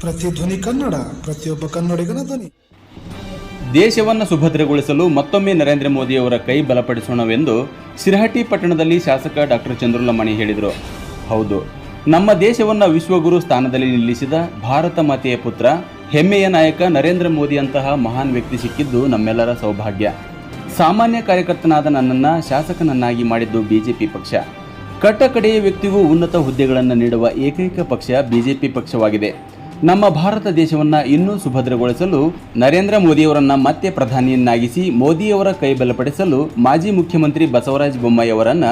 C ಧ್ವನಿ ಕನ್ನಡ, ಪ್ರತಿಯೊಬ್ಬ ಕನ್ನಡಿಗನ ಧ್ವನಿ. ದೇಶವನ್ನು ಸುಭದ್ರಗೊಳಿಸಲು ಮತ್ತೊಮ್ಮೆ ನರೇಂದ್ರ ಮೋದಿಯವರ ಕೈ ಬಲಪಡಿಸೋಣವೆಂದು ಸಿರಹಟ್ಟಿ ಪಟ್ಟಣದಲ್ಲಿ ಶಾಸಕ ಡಾಕ್ಟರ್ ಚಂದ್ರುಲಮಣಿ ಹೇಳಿದರು. ಹೌದು, ನಮ್ಮ ದೇಶವನ್ನು ವಿಶ್ವಗುರು ಸ್ಥಾನದಲ್ಲಿ ನಿಲ್ಲಿಸಿದ ಭಾರತ ಮಾತೆಯ ಪುತ್ರ, ಹೆಮ್ಮೆಯ ನಾಯಕ ನರೇಂದ್ರ ಮೋದಿಯಂತಹ ಮಹಾನ್ ವ್ಯಕ್ತಿ ಸಿಕ್ಕಿದ್ದು ನಮ್ಮೆಲ್ಲರ ಸೌಭಾಗ್ಯ. ಸಾಮಾನ್ಯ ಕಾರ್ಯಕರ್ತನಾದ ನನ್ನನ್ನು ಶಾಸಕನನ್ನಾಗಿ ಮಾಡಿದ್ದು ಬಿಜೆಪಿ ಪಕ್ಷ. ಕಟ್ಟಕಡೆಯ ವ್ಯಕ್ತಿಗೂ ಉನ್ನತ ಹುದ್ದೆಗಳನ್ನು ನೀಡುವ ಏಕೈಕ ಪಕ್ಷ ಬಿಜೆಪಿ ಪಕ್ಷವಾಗಿದೆ. ನಮ್ಮ ಭಾರತ ದೇಶವನ್ನು ಇನ್ನೂ ಸುಭದ್ರಗೊಳಿಸಲು ನರೇಂದ್ರ ಮೋದಿಯವರನ್ನ ಮತ್ತೆ ಪ್ರಧಾನಿಯನ್ನಾಗಿಸಿ ಮೋದಿಯವರ ಕೈ ಬಲಪಡಿಸಲು ಮಾಜಿ ಮುಖ್ಯಮಂತ್ರಿ ಬಸವರಾಜ ಬೊಮ್ಮಾಯಿ ಅವರನ್ನ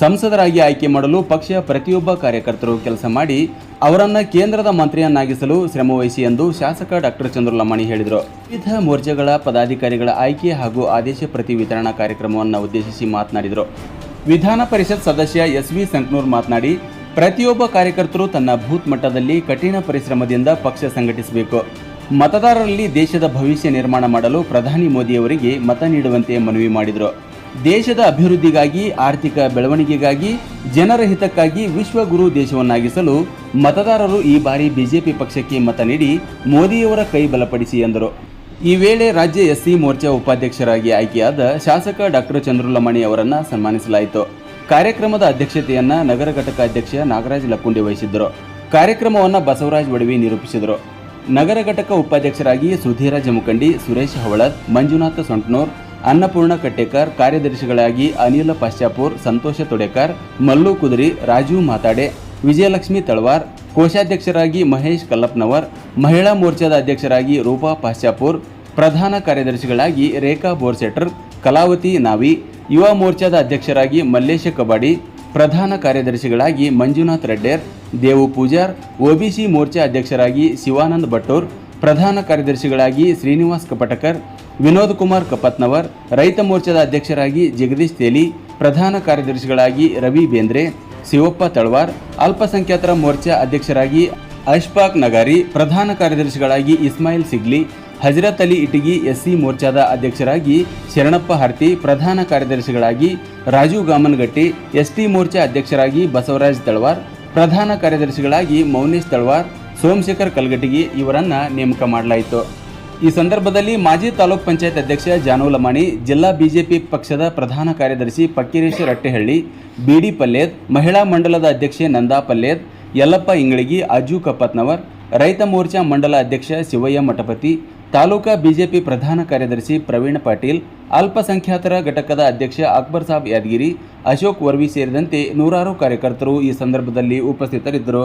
ಸಂಸದರಾಗಿ ಆಯ್ಕೆ ಮಾಡಲು ಪಕ್ಷ ಪ್ರತಿಯೊಬ್ಬ ಕಾರ್ಯಕರ್ತರು ಕೆಲಸ ಮಾಡಿ ಅವರನ್ನು ಕೇಂದ್ರದ ಮಂತ್ರಿಯನ್ನಾಗಿಸಲು ಶ್ರಮವಹಿಸಿ ಎಂದು ಶಾಸಕ ಡಾಕ್ಟರ್ ಚಂದ್ರಲಮಣಿ ಹೇಳಿದರು. ವಿವಿಧ ಮೋರ್ಚಾಗಳ ಪದಾಧಿಕಾರಿಗಳ ಆಯ್ಕೆ ಹಾಗೂ ಆದೇಶ ಪ್ರತಿ ವಿತರಣಾ ಕಾರ್ಯಕ್ರಮವನ್ನು ಉದ್ದೇಶಿಸಿ ಮಾತನಾಡಿದರು. ವಿಧಾನ ಪರಿಷತ್ ಸದಸ್ಯ ಎಸ್ ವಿ ಸಂಕನೂರ್ ಮಾತನಾಡಿ ಪ್ರತಿಯೊಬ್ಬ ಕಾರ್ಯಕರ್ತರು ತನ್ನ ಬೂತ್ ಮಟ್ಟದಲ್ಲಿ ಕಠಿಣ ಪರಿಶ್ರಮದಿಂದ ಪಕ್ಷ ಸಂಘಟಿಸಬೇಕು. ಮತದಾರರಲ್ಲಿ ದೇಶದ ಭವಿಷ್ಯ ನಿರ್ಮಾಣ ಮಾಡಲು ಪ್ರಧಾನಿ ಮೋದಿಯವರಿಗೆ ಮತ ನೀಡುವಂತೆ ಮನವಿ ಮಾಡಿದರು. ದೇಶದ ಅಭಿವೃದ್ಧಿಗಾಗಿ, ಆರ್ಥಿಕ ಬೆಳವಣಿಗೆಗಾಗಿ, ಜನರ ಹಿತಕ್ಕಾಗಿ ವಿಶ್ವಗುರು ದೇಶವನ್ನಾಗಿಸಲು ಮತದಾರರು ಈ ಬಾರಿ ಬಿಜೆಪಿ ಪಕ್ಷಕ್ಕೆ ಮತ ನೀಡಿ ಮೋದಿಯವರ ಕೈ ಬಲಪಡಿಸಿ ಎಂದರು. ಈ ವೇಳೆ ರಾಜ್ಯ ಎಸ್ಸಿ ಮೋರ್ಚಾ ಉಪಾಧ್ಯಕ್ಷರಾಗಿ ಆಯ್ಕೆಯಾದ ಶಾಸಕ ಡಾಕ್ಟರ್ ಚಂದ್ರುಲಮಣಿ ಅವರನ್ನು ಸನ್ಮಾನಿಸಲಾಯಿತು. ಕಾರ್ಯಕ್ರಮದ ಅಧ್ಯಕ್ಷತೆಯನ್ನ ನಗರ ಘಟಕ ಅಧ್ಯಕ್ಷ ನಾಗರಾಜ್ ಲಕ್ಕುಂಡಿ ವಹಿಸಿದ್ದರು. ಕಾರ್ಯಕ್ರಮವನ್ನು ಬಸವರಾಜ್ ಒಡವಿ ನಿರೂಪಿಸಿದರು. ನಗರ ಘಟಕ ಉಪಾಧ್ಯಕ್ಷರಾಗಿ ಸುಧೀರ ಜಮುಖಂಡಿ ಸುರೇಶ್ ಹವಳದ್, ಮಂಜುನಾಥ ಸೊಂಟ್ನೂರ್, ಅನ್ನಪೂರ್ಣ ಕಟ್ಟೇಕರ್, ಕಾರ್ಯದರ್ಶಿಗಳಾಗಿ ಅನಿಲ ಪಾಶ್ಚಾಪುರ್, ಸಂತೋಷ ತೊಡೆಕರ್, ಮಲ್ಲು ಕುದುರಿ, ರಾಜು ಮಾತಾಡೆ, ವಿಜಯಲಕ್ಷ್ಮಿ ತಳವಾರ್, ಕೋಶಾಧ್ಯಕ್ಷರಾಗಿ ಮಹೇಶ್ ಕಲ್ಲಪ್ನವರ್, ಮಹಿಳಾ ಮೋರ್ಚಾದ ಅಧ್ಯಕ್ಷರಾಗಿ ರೂಪಾ ಪಾಶ್ಚಾಪುರ್, ಪ್ರಧಾನ ಕಾರ್ಯದರ್ಶಿಗಳಾಗಿ ರೇಖಾ ಬೋರ್ಸೆಟರ್ ಕಲಾವತಿ ನಾವಿ, ಯುವ ಮೋರ್ಚಾದ ಅಧ್ಯಕ್ಷರಾಗಿ ಮಲ್ಲೇಶ ಕಬಾಡಿ ಪ್ರಧಾನ ಕಾರ್ಯದರ್ಶಿಗಳಾಗಿ ಮಂಜುನಾಥ್ ರೆಡ್ಡೇರ್, ದೇವು ಪೂಜಾರ್, ಒಬಿಸಿ ಮೋರ್ಚಾ ಅಧ್ಯಕ್ಷರಾಗಿ ಶಿವಾನಂದ್ ಭಟ್ಟೂರ್, ಪ್ರಧಾನ ಕಾರ್ಯದರ್ಶಿಗಳಾಗಿ ಶ್ರೀನಿವಾಸ್ ಕಪಟಕರ್, ವಿನೋದ್ ಕುಮಾರ್ ಕಪತ್ನವರ್, ರೈತ ಮೋರ್ಚಾದ ಅಧ್ಯಕ್ಷರಾಗಿ ಜಗದೀಶ್ ತೇಲಿ, ಪ್ರಧಾನ ಕಾರ್ಯದರ್ಶಿಗಳಾಗಿ ರವಿ ಬೇಂದ್ರೆ, ಶಿವಪ್ಪ ತಳವಾರ್, ಅಲ್ಪಸಂಖ್ಯಾತರ ಮೋರ್ಚಾ ಅಧ್ಯಕ್ಷರಾಗಿ ಅಶ್ಫಾಕ್ ನಗಾರಿ, ಪ್ರಧಾನ ಕಾರ್ಯದರ್ಶಿಗಳಾಗಿ ಇಸ್ಮಾಯಿಲ್ ಸಿಗ್ಲಿ ಹಜರತ್ ಅಲಿ ಇಟಗಿ ಎಸ್ಸಿ ಮೋರ್ಚಾದ ಅಧ್ಯಕ್ಷರಾಗಿ ಶರಣಪ್ಪ ಹರ್ತಿ, ಪ್ರಧಾನ ಕಾರ್ಯದರ್ಶಿಗಳಾಗಿ ರಾಜು ಗಾಮನಗಟ್ಟಿ, ಎಸ್ಟಿ ಮೋರ್ಚಾ ಅಧ್ಯಕ್ಷರಾಗಿ ಬಸವರಾಜ್ ತಳವಾರ್, ಪ್ರಧಾನ ಕಾರ್ಯದರ್ಶಿಗಳಾಗಿ ಮೌನೇಶ್ ತಳವಾರ್, ಸೋಮಶೇಖರ್ ಕಲ್ಗಟ್ಟಿಗಿ ಇವರನ್ನು ನೇಮಕ ಮಾಡಲಾಯಿತು. ಈ ಸಂದರ್ಭದಲ್ಲಿ ಮಾಜಿ ತಾಲೂಕ್ ಪಂಚಾಯತ್ ಅಧ್ಯಕ್ಷ ಜಾನು ಲಮಾಣಿ ಜಿಲ್ಲಾ ಬಿಜೆಪಿ ಪಕ್ಷದ ಪ್ರಧಾನ ಕಾರ್ಯದರ್ಶಿ ಪಕ್ಕಿರೇಶ್ ರಟ್ಟೆಹಳ್ಳಿ ಬಿಡಿ ಪಲ್ಲೇದ್, ಮಹಿಳಾ ಮಂಡಲದ ಅಧ್ಯಕ್ಷೆ ನಂದಾ ಪಲ್ಲೇದ್, ಯಲ್ಲಪ್ಪ ಇಂಗಳಿಗಿ ಅಜು ಕಪ್ಪತ್ನವರ್, ರೈತ ಮೋರ್ಚಾ ಮಂಡಲ ಅಧ್ಯಕ್ಷ ಶಿವಯ್ಯ ಮಠಪತಿ ತಾಲೂಕಾ ಬಿಜೆಪಿ ಪ್ರಧಾನ ಕಾರ್ಯದರ್ಶಿ ಪ್ರವೀಣ್ ಪಾಟೀಲ್, ಅಲ್ಪಸಂಖ್ಯಾತರ ಘಟಕದ ಅಧ್ಯಕ್ಷ ಅಕ್ಬರ್ ಸಾಬ್ ಯಾದಗಿರಿ, ಅಶೋಕ್ ವರ್ವಿ ಸೇರಿದಂತೆ ನೂರಾರು ಕಾರ್ಯಕರ್ತರು ಈ ಸಂದರ್ಭದಲ್ಲಿ ಉಪಸ್ಥಿತರಿದ್ದರು.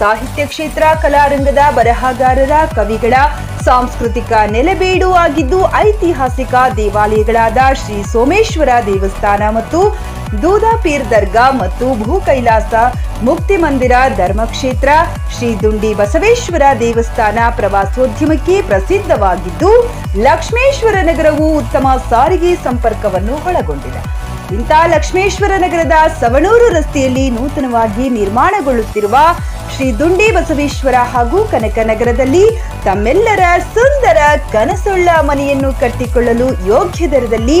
ಸಾಹಿತ್ಯ ಕ್ಷೇತ್ರ, ಕಲಾರಂಗದ ಬರಹಗಾರರ, ಕವಿಗಳ ಸಾಂಸ್ಕೃತಿಕ ನೆಲೆಬೇಡು ಆಗಿದ್ದು ಐತಿಹಾಸಿಕ ದೇವಾಲಯಗಳಾದ ಶ್ರೀ ಸೋಮೇಶ್ವರ ದೇವಸ್ಥಾನ ಮತ್ತು ದೂದಾಪೀರ್ ದರ್ಗಾ ಮತ್ತು ಭೂ ಕೈಲಾಸ ಮುಕ್ತಿ ಮಂದಿರ ಧರ್ಮಕ್ಷೇತ್ರ, ಶ್ರೀ ದುಂಡಿ ಬಸವೇಶ್ವರ ದೇವಸ್ಥಾನ ಪ್ರವಾಸೋದ್ಯಮಕ್ಕೆ ಪ್ರಸಿದ್ಧವಾಗಿದ್ದು ಲಕ್ಷ್ಮೇಶ್ವರ ನಗರವು ಉತ್ತಮ ಸಾರಿಗೆ ಸಂಪರ್ಕವನ್ನು ಒಳಗೊಂಡಿದೆ. ಇಂಥ ಲಕ್ಷ್ಮೇಶ್ವರ ನಗರದ ಸವಣೂರು ರಸ್ತೆಯಲ್ಲಿ ನೂತನವಾಗಿ ನಿರ್ಮಾಣಗೊಳ್ಳುತ್ತಿರುವ ಶ್ರೀ ದುಂಡಿ ಬಸವೇಶ್ವರ ಹಾಗೂ ಕನಕನಗರದಲ್ಲಿ ತಮ್ಮೆಲ್ಲರ ಸುಂದರ ಕನಸುಳ್ಳ ಮನೆಯನ್ನು ಕಟ್ಟಿಕೊಳ್ಳಲು ಯೋಗ್ಯ ದರದಲ್ಲಿ